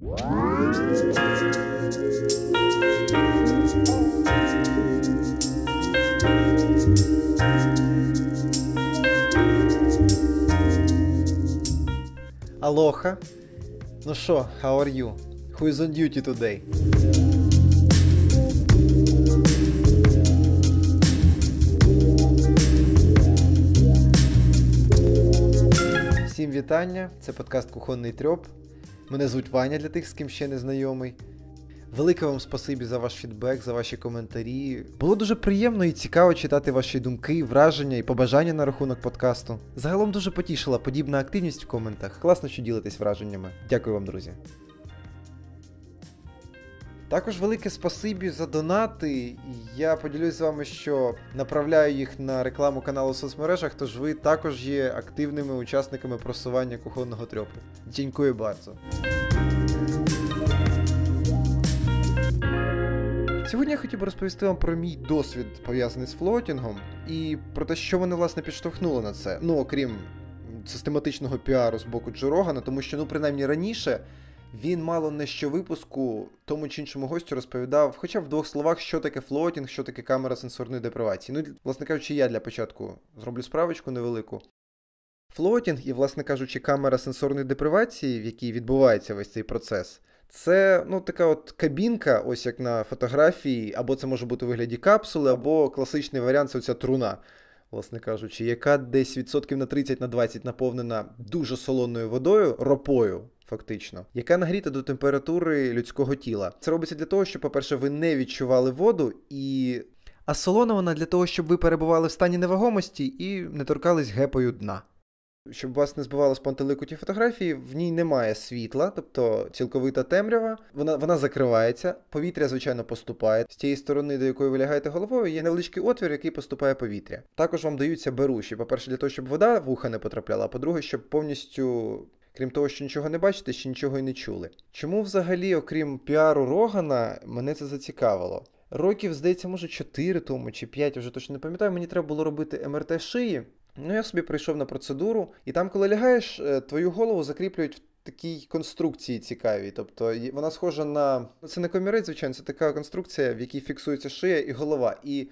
Алоха. Ну що, how are you? Who is on duty today? Всім вітання, це подкаст Кухонний Трьоп. Мене звуть Ваня для тих, з ким ще не знайомий. Велике вам спасибі за ваш фідбек, за ваші коментарі. Було дуже приємно і цікаво читати ваші думки, враження і побажання на рахунок подкасту. Загалом дуже потішила подібна активність в коментах. Класно, що ділитесь враженнями. Дякую вам, друзі. Також велике спасибі за донати. Я поділюсь з вами, що направляю їх на рекламу каналу в соцмережах, тож ви також є активними учасниками просування кухонного трьопу. Дякую bardzo. Сьогодні я хотів би розповісти вам про мій досвід пов'язаний з флотінгом і про те, що мене власне підштовхнуло на це. Ну, окрім систематичного піару з боку Джо Рогана, тому що, ну, принаймні раніше. Він мало не щовипуску тому чи іншому гостю розповідав, хоча в двох словах, що таке флотінг, що таке камера сенсорної депривації. Ну, власне кажучи, я для початку зроблю справочку невелику. Флотінг і, власне кажучи, камера сенсорної депривації, в якій відбувається весь цей процес, це ну, така от кабінка, ось як на фотографії, або це може бути у вигляді капсули, або класичний варіант це оця труна, власне кажучи, яка десь відсотків на 30 на 20 наповнена дуже солоною водою, ропою. Фактично, яка нагріта до температури людського тіла. Це робиться для того, щоб, по-перше, ви не відчували воду, і. А солона вона для того, щоб ви перебували в стані невагомості і не торкались гепою дна. Щоб вас не збивало з пантелику ті фотографії, в ній немає світла, тобто цілковита темрява, вона вона закривається, повітря, звичайно, поступає. З тієї сторони, до якої ви лягаєте головою, є невеличкий отвір, який поступає повітря. Також вам даються беруші. По-перше, для того, щоб вода в уха не потрапляла, а по-друге, щоб повністю. Крім того, що нічого не бачите, ще нічого й не чули. Чому взагалі, окрім піару Рогана, мене це зацікавило? Років, здається, може 4 тому чи 5, вже точно не пам'ятаю, мені треба було робити МРТ шиї. Ну, я собі прийшов на процедуру, і там, коли лягаєш, твою голову закріплюють в такій конструкції цікавій. Тобто вона схожа на. Ну, це не комірець, звичайно, це така конструкція, в якій фіксується шия і голова. І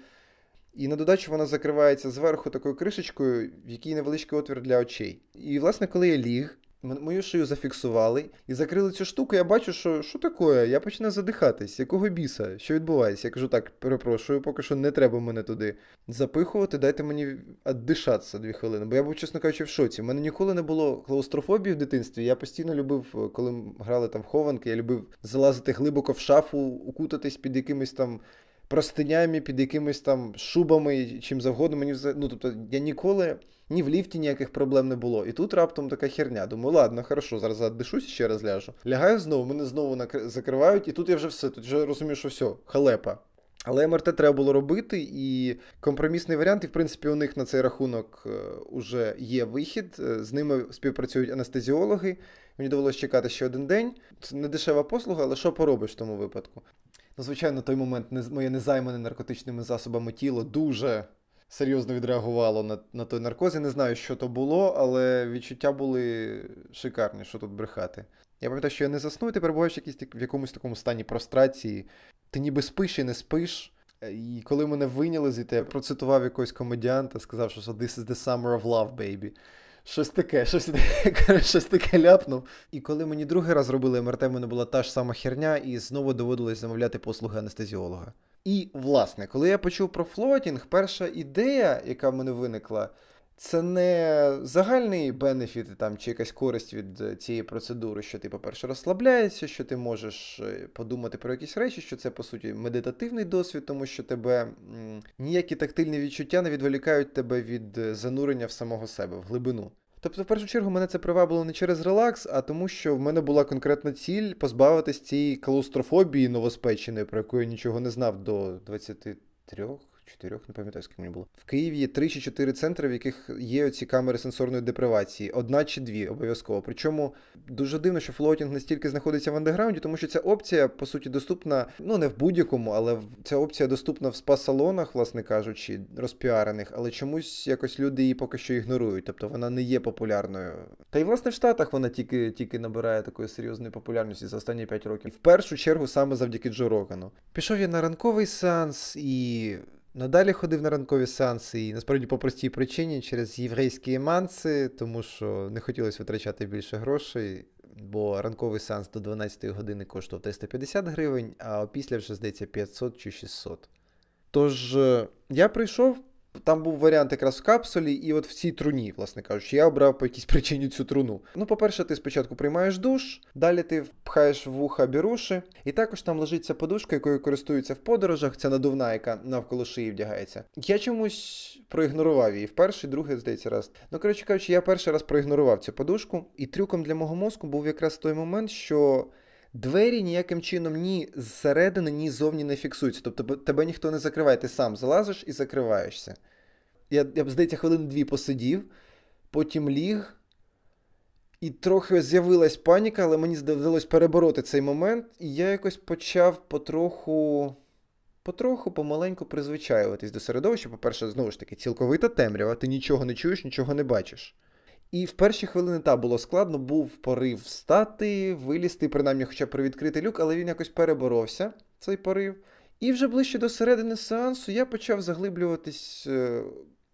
і на додачу вона закривається зверху такою кришечкою, в якій невеличкий отвір для очей. І, власне, коли я ліг. Мою шию зафіксували і закрили цю штуку, я бачу, що що таке? Я починаю задихатись, якого біса, що відбувається? Я кажу, так, перепрошую, поки що не треба мене туди запихувати, дайте мені віддишатися дві хвилини. Бо я був, чесно кажучи, в шоці. У мене ніколи не було клаустрофобії в дитинстві. Я постійно любив, коли грали там в хованки, я любив залазити глибоко в шафу, укутатись під якимись там. Простинями під якимись там шубами, чим завгодно. Мені ну, тобто, я ніколи ні в ліфті ніяких проблем не було. І тут раптом така херня. Думаю, ладно, хорошо, зараз задишусь ще раз ляжу. Лягаю знову, мене знову закривають, і тут я вже все, тут вже розумію, що все, халепа. Але МРТ треба було робити, і компромісний варіант, і в принципі у них на цей рахунок вже є вихід. З ними співпрацюють анестезіологи. Мені довелося чекати ще один день. Це не дешева послуга, але що поробиш в тому випадку? Ну, звичайно, той момент моє незаймане наркотичними засобами тіло дуже серйозно відреагувало на на той наркоз. Я не знаю, що то було, але відчуття були шикарні, що тут брехати. Я пам'ятаю, що я не заснув, ти перебуваєш якісь, в якомусь такому стані прострації. Ти ніби спиш і не спиш. І коли мене вийняли звідти, я процитував якогось комедіанта, сказав, що this is the summer of love, baby. Щось таке, щось щось таке ляпнув. І коли мені другий раз робили МРТ, в мене була та ж сама херня, і знову доводилось замовляти послуги анестезіолога. І, власне, коли я почув про флотінг, перша ідея, яка в мене виникла, це не загальний бенефіт там, чи якась користь від цієї процедури, що ти, по-перше, розслабляєшся, що ти можеш подумати про якісь речі, що це, по суті, медитативний досвід, тому що тебе ніякі тактильні відчуття не відволікають тебе від занурення в самого себе, в глибину. Тобто, в першу чергу, мене це привабило не через релакс, а тому, що в мене була конкретна ціль позбавитись цієї клаустрофобії новоспеченої, про яку я нічого не знав до 23 чотирьох, не пам'ятаю, скільки мені було. В Києві є три чи чотири центри, в яких є оці камери сенсорної депривації. Одна чи дві обов'язково. Причому дуже дивно, що флотінг настільки знаходиться в андеграунді, тому що ця опція, по суті, доступна, ну не в будь-якому, але ця опція доступна в спа-салонах, власне кажучи, розпіарених, але чомусь якось люди її поки що ігнорують. Тобто вона не є популярною. Та й власне в Штатах вона тільки тільки набирає такої серйозної популярності за останні 5 років. В першу чергу саме завдяки Джо Рогану. Пішов я на ранковий сеанс і. Надалі ходив на ранкові сеанси, і насправді по простій причині через єврейські еманси, тому що не хотілося витрачати більше грошей, бо ранковий сеанс до 12 години коштував 350 гривень, а після вже здається 500 чи 600. Тож я прийшов, там був варіант якраз в капсулі, і от в цій труні, власне кажучи, я обрав по якійсь причині цю труну. Ну, по-перше, ти спочатку приймаєш душ, далі ти впхаєш в вуха біруші, і також там лежиться подушка, якою користуються в подорожах. Це надувна, яка навколо шиї вдягається. Я чомусь проігнорував її в перший, другий, здається, раз. Ну, коротше кажучи, я перший раз проігнорував цю подушку, і трюком для мого мозку був якраз той момент, що. Двері ніяким чином ні зсередини, ні зовні не фіксуються. Тобто тебе ніхто не закриває, ти сам залазиш і закриваєшся. Я, я здається, хвилин дві посидів, потім ліг, і трохи з'явилась паніка, але мені вдалося перебороти цей момент, і я якось почав потроху. Потроху, помаленьку призвичаюватись до середовища. По-перше, знову ж таки, цілковита темрява, ти нічого не чуєш, нічого не бачиш. І в перші хвилини та було складно, був порив встати, вилізти, принаймні, хоча б привідкрити люк, але він якось переборовся, цей порив. І вже ближче до середини сеансу я почав заглиблюватись е,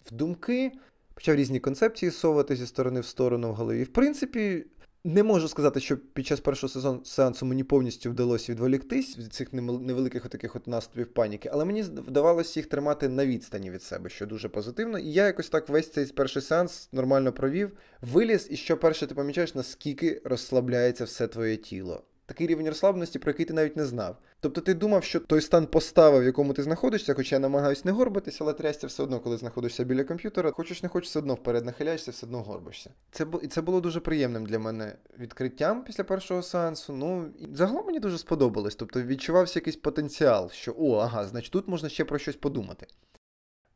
в думки, почав різні концепції совати зі сторони в сторону в голові. В принципі, не можу сказати, що під час першого сезону сеансу мені повністю вдалося відволіктись від цих невеликих таких от наступів паніки, але мені вдавалося їх тримати на відстані від себе, що дуже позитивно. І я якось так весь цей перший сеанс нормально провів, виліз, і що перше ти помічаєш, наскільки розслабляється все твоє тіло такий рівень розслабленості, про який ти навіть не знав. Тобто ти думав, що той стан постави, в якому ти знаходишся, хоча я намагаюся не горбитися, але трясся все одно, коли знаходишся біля комп'ютера, хочеш не хочеш, все одно вперед нахиляєшся, все одно горбишся. Це І це було дуже приємним для мене відкриттям після першого сеансу. Ну і загалом мені дуже сподобалось. Тобто відчувався якийсь потенціал, що о, ага, значить тут можна ще про щось подумати.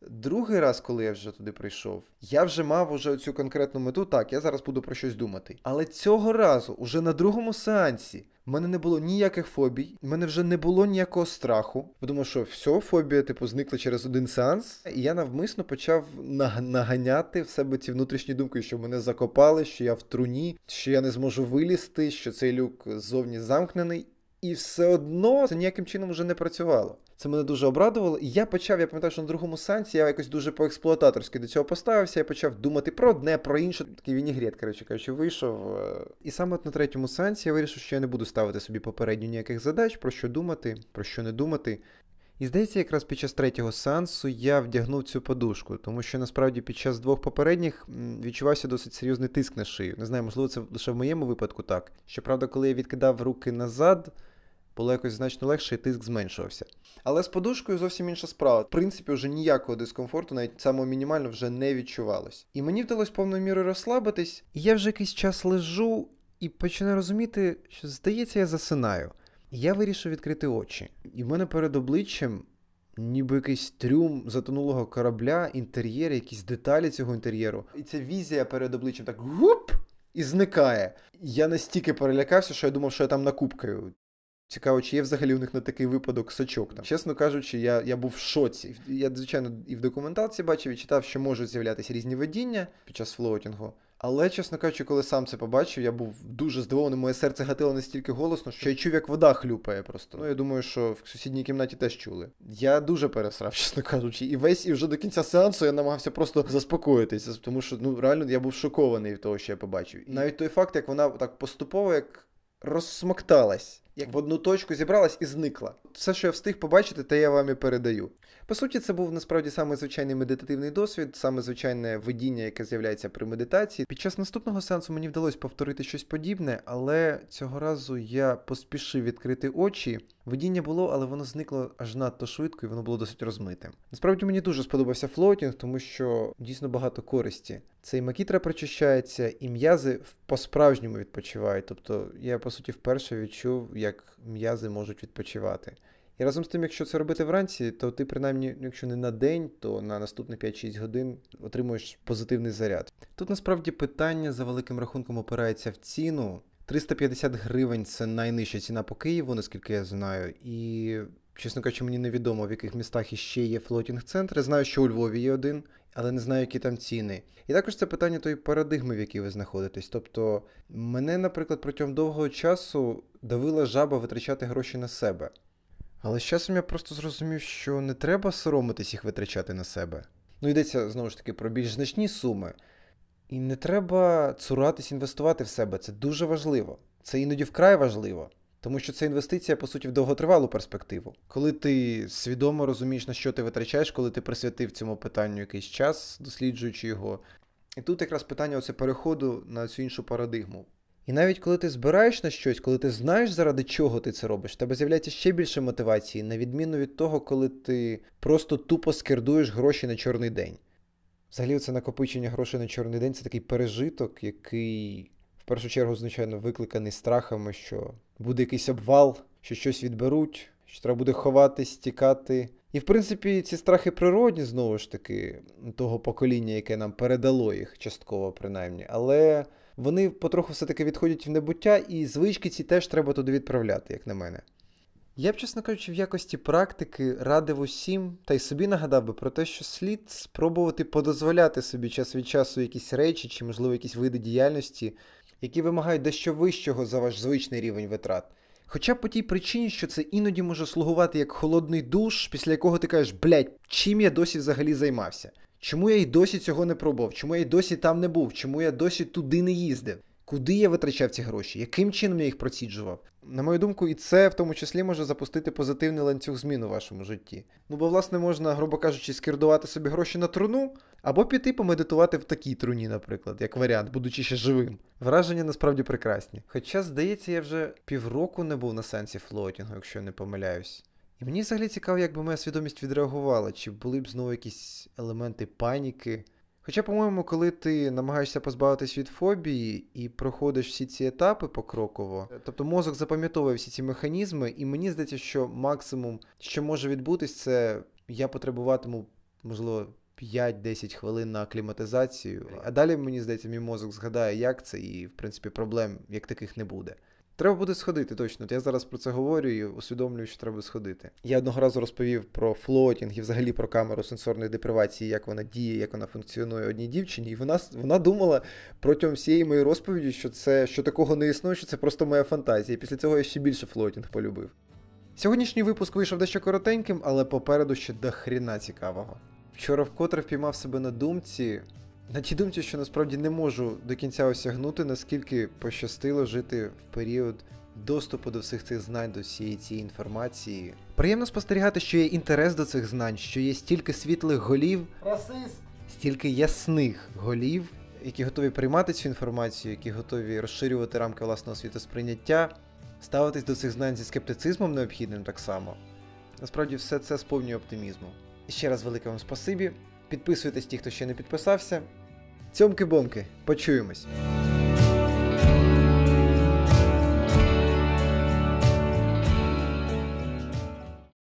Другий раз, коли я вже туди прийшов, я вже мав уже цю конкретну мету. Так, я зараз буду про щось думати. Але цього разу, уже на другому сеансі, в мене не було ніяких фобій, в мене вже не було ніякого страху. Тому що все, фобія, типу, зникла через один сеанс, і я навмисно почав наганяти в себе ці внутрішні думки, що мене закопали, що я в труні, що я не зможу вилізти, що цей люк ззовні замкнений. І все одно це ніяким чином вже не працювало. Це мене дуже обрадувало. І я почав, я пам'ятаю, що на другому сеансі я якось дуже по-експлуататорськи до цього поставився. Я почав думати про одне, про інше. Такий вінігрет, коротше кажучи, вийшов. Е. І саме от на третьому сеансі я вирішив, що я не буду ставити собі попередньо ніяких задач, про що думати, про що не думати. І здається, якраз під час третього сеансу я вдягнув цю подушку, тому що насправді під час двох попередніх відчувався досить серйозний тиск на шию. Не знаю, можливо, це лише в моєму випадку так. Щоправда, коли я відкидав руки назад було якось значно легше, і тиск зменшувався. Але з подушкою зовсім інша справа. В принципі, вже ніякого дискомфорту, навіть самого мінімально, вже не відчувалось. І мені вдалося повною мірою розслабитись, і я вже якийсь час лежу і починаю розуміти, що, здається, я засинаю. Я вирішив відкрити очі. І в мене перед обличчям. Ніби якийсь трюм затонулого корабля, інтер'єр, якісь деталі цього інтер'єру. І ця візія перед обличчям так гуп! І зникає. Я настільки перелякався, що я думав, що я там накупкаю. Цікаво, чи є взагалі у них на такий випадок сачок. Там. Чесно кажучи, я я був в шоці. Я, звичайно, і в документації бачив і читав, що можуть з'являтися різні видіння під час флоутінгу. Але, чесно кажучи, коли сам це побачив, я був дуже здивований, моє серце гатило настільки голосно, що я чув, як вода хлюпає просто. Ну, я думаю, що в сусідній кімнаті теж чули. Я дуже пересрав, чесно кажучи, і весь і вже до кінця сеансу я намагався просто заспокоїтися, тому що ну реально я був шокований від того, що я побачив. І навіть той факт, як вона так поступово як розсмокталась як в одну точку зібралась і зникла. Все, що я встиг побачити, те я вам і передаю. По суті, це був насправді саме звичайний медитативний досвід, саме звичайне видіння, яке з'являється при медитації. Під час наступного сеансу мені вдалося повторити щось подібне, але цього разу я поспішив відкрити очі. Видіння було, але воно зникло аж надто швидко і воно було досить розмите. Насправді мені дуже сподобався флотінг, тому що дійсно багато користі. Цей макітра прочищається, і м'язи по-справжньому відпочивають. Тобто я, по суті, вперше відчув, як м'язи можуть відпочивати. І разом з тим, якщо це робити вранці, то ти, принаймні, якщо не на день, то на наступні 5-6 годин отримуєш позитивний заряд. Тут насправді питання за великим рахунком опирається в ціну. 350 гривень це найнижча ціна по Києву, наскільки я знаю. І, чесно кажучи, мені невідомо, в яких містах іще є флотінг-центри. Знаю, що у Львові є один, але не знаю, які там ціни. І також це питання тої парадигми, в якій ви знаходитесь. Тобто, мене, наприклад, протягом довгого часу давила жаба витрачати гроші на себе. Але з часом я просто зрозумів, що не треба соромитись їх витрачати на себе. Ну, йдеться знову ж таки про більш значні суми. І не треба цуратись інвестувати в себе. Це дуже важливо. Це іноді вкрай важливо. Тому що це інвестиція, по суті, в довготривалу перспективу. Коли ти свідомо розумієш, на що ти витрачаєш, коли ти присвятив цьому питанню якийсь час, досліджуючи його. І тут якраз питання оце переходу на цю іншу парадигму. І навіть коли ти збираєш на щось, коли ти знаєш, заради чого ти це робиш, в тебе з'являється ще більше мотивації, на відміну від того, коли ти просто тупо скердуєш гроші на чорний день. Взагалі, це накопичення грошей на чорний день це такий пережиток, який в першу чергу, звичайно, викликаний страхами, що буде якийсь обвал, що щось відберуть, що треба буде ховатись, тікати. І, в принципі, ці страхи природні, знову ж таки, того покоління, яке нам передало їх частково, принаймні. Але вони потроху все-таки відходять в небуття, і звички ці теж треба туди відправляти, як на мене. Я б, чесно кажучи, в якості практики радив усім, та й собі нагадав би про те, що слід спробувати подозволяти собі час від часу якісь речі, чи, можливо, якісь види діяльності, які вимагають дещо вищого за ваш звичний рівень витрат. Хоча по тій причині, що це іноді може слугувати як холодний душ, після якого ти кажеш, блядь, чим я досі взагалі займався? Чому я й досі цього не пробував? Чому я й досі там не був? Чому я досі туди не їздив? Куди я витрачав ці гроші? Яким чином я їх проціджував? На мою думку, і це в тому числі може запустити позитивний ланцюг змін у вашому житті. Ну бо, власне, можна, грубо кажучи, скердувати собі гроші на труну, або піти помедитувати в такій труні, наприклад, як варіант, будучи ще живим. Враження насправді прекрасні. Хоча, здається, я вже півроку не був на сенсі флотінгу, якщо не помиляюсь. І мені взагалі цікаво, як би моя свідомість відреагувала, чи були б знову якісь елементи паніки. Хоча, по-моєму, коли ти намагаєшся позбавитись від фобії і проходиш всі ці етапи покроково, тобто мозок запам'ятовує всі ці механізми, і мені здається, що максимум, що може відбутись, це я потребуватиму, можливо, 5-10 хвилин на акліматизацію, а далі, мені здається, мій мозок згадає, як це, і, в принципі, проблем як таких не буде. Треба буде сходити точно. Я зараз про це говорю і усвідомлюю, що треба сходити. Я одного разу розповів про флотінг і взагалі про камеру сенсорної депривації, як вона діє, як вона функціонує одній дівчині. І вона вона думала протягом всієї моєї розповіді, що це що такого не існує, що це просто моя фантазія. Після цього я ще більше флотінг полюбив. Сьогоднішній випуск вийшов дещо коротеньким, але попереду ще до хріна цікавого. Вчора вкотре впіймав себе на думці. На тій думці, що насправді не можу до кінця осягнути, наскільки пощастило жити в період доступу до всіх цих знань, до всієї цієї інформації. Приємно спостерігати, що є інтерес до цих знань, що є стільки світлих голів, Расист! стільки ясних голів, які готові приймати цю інформацію, які готові розширювати рамки власного світосприйняття, ставитись до цих знань зі скептицизмом необхідним так само. Насправді, все це сповнює оптимізму. Ще раз велике вам спасибі. Підписуйтесь ті, хто ще не підписався. Цьомки-бомки, почуємось!